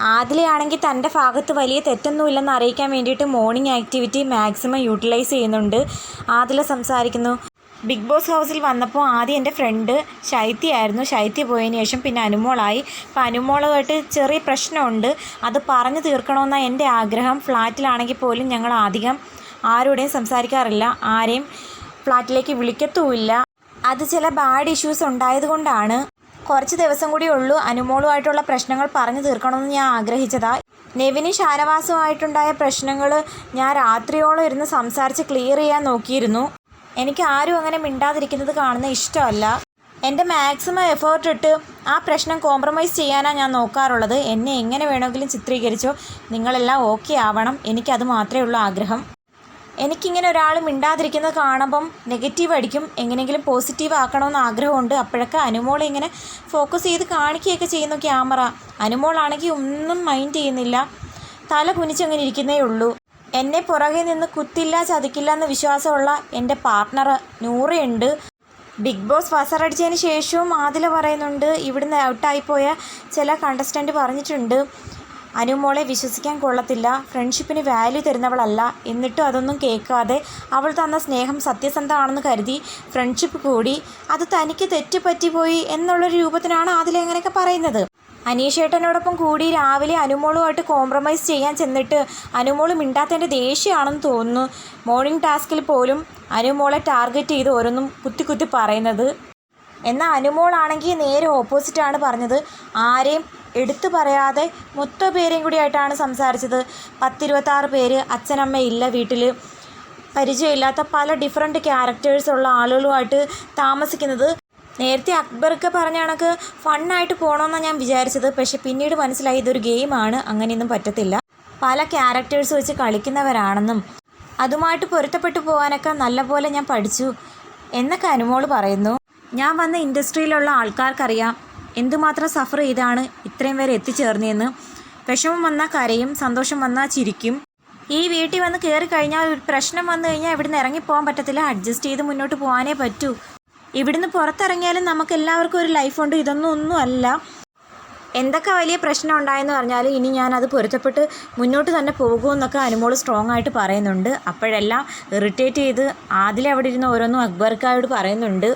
ആദിലയാണെങ്കിൽ തന്റെ ഭാഗത്ത് വലിയ തെറ്റൊന്നുമില്ലെന്ന് അറിയിക്കാൻ വേണ്ടിയിട്ട് മോർണിംഗ് ആക്ടിവിറ്റി മാക്സിമം യൂട്ടിലൈസ് ചെയ്യുന്നുണ്ട്. ആദില സംസാരിക്കുന്നു. ബിഗ് ബോസ് ഹൗസിൽ വന്നപ്പോൾ ആദ്യം എന്റെ ഫ്രണ്ട് ശൈത്യയായിരുന്നു. ശൈത്യ പോയതിന് ശേഷം പിന്നെ അനുമോളായി. അപ്പോൾ അനുമോളുമായിട്ട് ചെറിയ പ്രശ്നമുണ്ട്. അത് പറഞ്ഞു തീർക്കണമെന്നാണ് എന്റെ ആഗ്രഹം. ഫ്ലാറ്റിലാണെങ്കിൽ പോലും ഞങ്ങൾ അധികം ആരോടെയും സംസാരിക്കാറില്ല. ആരെയും ഫ്ലാറ്റിലേക്ക് വിളിക്കത്തുമില്ല. അത് ചില ബാഡ് ഇഷ്യൂസ് ഉണ്ടായതുകൊണ്ടാണ്. കുറച്ച് ദിവസം കൂടി ഉള്ളൂ. അനുമോളുമായിട്ടുള്ള പ്രശ്നങ്ങൾ പറഞ്ഞു തീർക്കണമെന്ന് ഞാൻ ആഗ്രഹിച്ചതാ. നെവിന് ഷാനവാസുമായിട്ടുണ്ടായ പ്രശ്നങ്ങൾ ഞാൻ രാത്രിയോളം ഇരുന്ന് സംസാരിച്ച് ക്ലിയർ ചെയ്യാൻ നോക്കിയിരുന്നു. എനിക്ക് ആരും അങ്ങനെ മിണ്ടാതിരിക്കുന്നത് കാണുന്ന ഇഷ്ടമല്ല. എന്റെ മാക്സിമം എഫേർട്ട് ഇട്ട് ആ പ്രശ്നം കോംപ്രമൈസ് ചെയ്യാനാണ് ഞാൻ നോക്കാറുള്ളത്. എന്നെ എങ്ങനെ വേണമെങ്കിലും ചിത്രീകരിച്ചോ. നിങ്ങളെല്ലാം ഓക്കെ ആവണം. എനിക്കത് മാത്രമേ ഉള്ളൂ ആഗ്രഹം. എനിക്കിങ്ങനെ ഒരാൾ മിണ്ടാതിരിക്കുന്നത് കാണുമ്പം നെഗറ്റീവ് അടിക്കും എങ്ങനെയെങ്കിലും പോസിറ്റീവ് ആക്കണമെന്ന് ആഗ്രഹമുണ്ട്. അപ്പോഴൊക്കെ അനുമോളെ ഇങ്ങനെ ഫോക്കസ് ചെയ്ത് കാണിക്കുകയൊക്കെ ചെയ്യുന്നു ക്യാമറ. അനുമോളാണെങ്കിൽ ഒന്നും മൈൻഡ് ചെയ്യുന്നില്ല. തല കുനിച്ചങ്ങനെ ഇരിക്കുന്നേ ഉള്ളൂ. എന്നെ പുറകെ നിന്ന് കുത്തില്ല ചതിക്കില്ല എന്ന് വിശ്വാസമുള്ള എന്റെ പാർട്ട്ണർ നൂറയുണ്ട്. ബിഗ് ബോസ് വസറടിച്ചതിന് ശേഷവും ആദില പറയുന്നുണ്ട് ഇവിടുന്ന് ഔട്ടായിപ്പോയ ചില കണ്ടസ്റ്റന്റ് പറഞ്ഞിട്ടുണ്ട്. അനുമോളെ വിശ്വസിക്കാൻ കൊള്ളത്തില്ല. ഫ്രണ്ട്ഷിപ്പിന് വാല്യൂ തരുന്നവളല്ല. എന്നിട്ടും അതൊന്നും കേൾക്കാതെ അവൾ തന്ന സ്നേഹം സത്യസന്ധമാണെന്ന് കരുതി ഫ്രണ്ട്ഷിപ്പ് കൂടി. അത് തനിക്ക് തെറ്റുപറ്റിപ്പോയി എന്നുള്ളൊരു രൂപത്തിനാണ് അതിലെങ്ങനെയൊക്കെ പറയുന്നത്? അനീഷേട്ടനോടൊപ്പം കൂടി രാവിലെ അനുമോളുമായിട്ട് കോംപ്രമൈസ് ചെയ്യാൻ ചെന്നിട്ട് അനുമോൾ മിണ്ടാത്തതിന്റെ ദേഷ്യമാണെന്ന് തോന്നുന്നു. മോർണിംഗ് ടാസ്കിൽ പോലും അനുമോളെ ടാർഗറ്റ് ചെയ്ത് ഓരോന്നും കുത്തി കുത്തി പറയുന്നത്. എന്നാൽ അനുമോളാണെങ്കിൽ നേരെ ഓപ്പോസിറ്റാണ് പറഞ്ഞത്. ആരെയും എടുത്തു പറയാതെ മൊത്ത പേരെയും കൂടി ആയിട്ടാണ് സംസാരിച്ചത്. പത്തിരുപത്താറ് പേര് അച്ഛനമ്മ ഇല്ല വീട്ടിൽ പരിചയമില്ലാത്ത പല ഡിഫറെന്റ് ക്യാരക്ടേഴ്സ് ഉള്ള ആളുകളുമായിട്ട് താമസിക്കുന്നത്. നേരത്തെ അക്ബർക്ക് പറഞ്ഞ കണക്ക് ഫണ്ണായിട്ട് പോകണമെന്നാണ് ഞാൻ വിചാരിച്ചത്. പക്ഷെ പിന്നീട് മനസ്സിലായി ഇതൊരു ഗെയിമാണ് അങ്ങനെയൊന്നും പറ്റത്തില്ല. പല ക്യാരക്ടേഴ്സ് വെച്ച് കളിക്കുന്നവരാണെന്നും അതുമായിട്ട് പൊരുത്തപ്പെട്ടു പോകാനൊക്കെ നല്ലപോലെ ഞാൻ പഠിച്ചു എന്നൊക്കെ അനുമോൾ പറയുന്നു. ഞാൻ വന്ന ഇൻഡസ്ട്രിയിലുള്ള ആൾക്കാർക്കറിയാം. എന്തുമാത്രം സഫർ ചെയ്താണ് ഇത്രയും വരെ എത്തിച്ചേർന്നതെന്ന് വിഷമം വന്നാൽ കരയും സന്തോഷം വന്നാൽ ചിരിക്കും. ഈ വീട്ടിൽ വന്ന് കയറി കഴിഞ്ഞാൽ ഒരു പ്രശ്നം വന്നു കഴിഞ്ഞാൽ ഇവിടുന്ന് ഇറങ്ങിപ്പോകാൻ പറ്റത്തില്ല. അഡ്ജസ്റ്റ് ചെയ്ത് മുന്നോട്ട് പോകാനേ പറ്റൂ. ഇവിടുന്ന് പുറത്തിറങ്ങിയാലും നമുക്ക് എല്ലാവർക്കും ഒരു ലൈഫുണ്ട് ഇതൊന്നും ഒന്നുമല്ല എന്തൊക്കെ വലിയ പ്രശ്നം ഉണ്ടായെന്ന് പറഞ്ഞാൽ ഇനി ഞാൻ അത് പൊരുത്തപ്പെട്ട് മുന്നോട്ട് തന്നെ പോകുമെന്നൊക്കെ അനുമോൾ സ്ട്രോങ് ആയിട്ട് പറയുന്നുണ്ട്. അപ്പോഴെല്ലാം ഇറിറ്റേറ്റ് ചെയ്ത് ആദ്യം അവിടെ ഇരുന്ന് ഓരോന്നും അക്ബർക്കായോട് പറയുന്നുണ്ട്.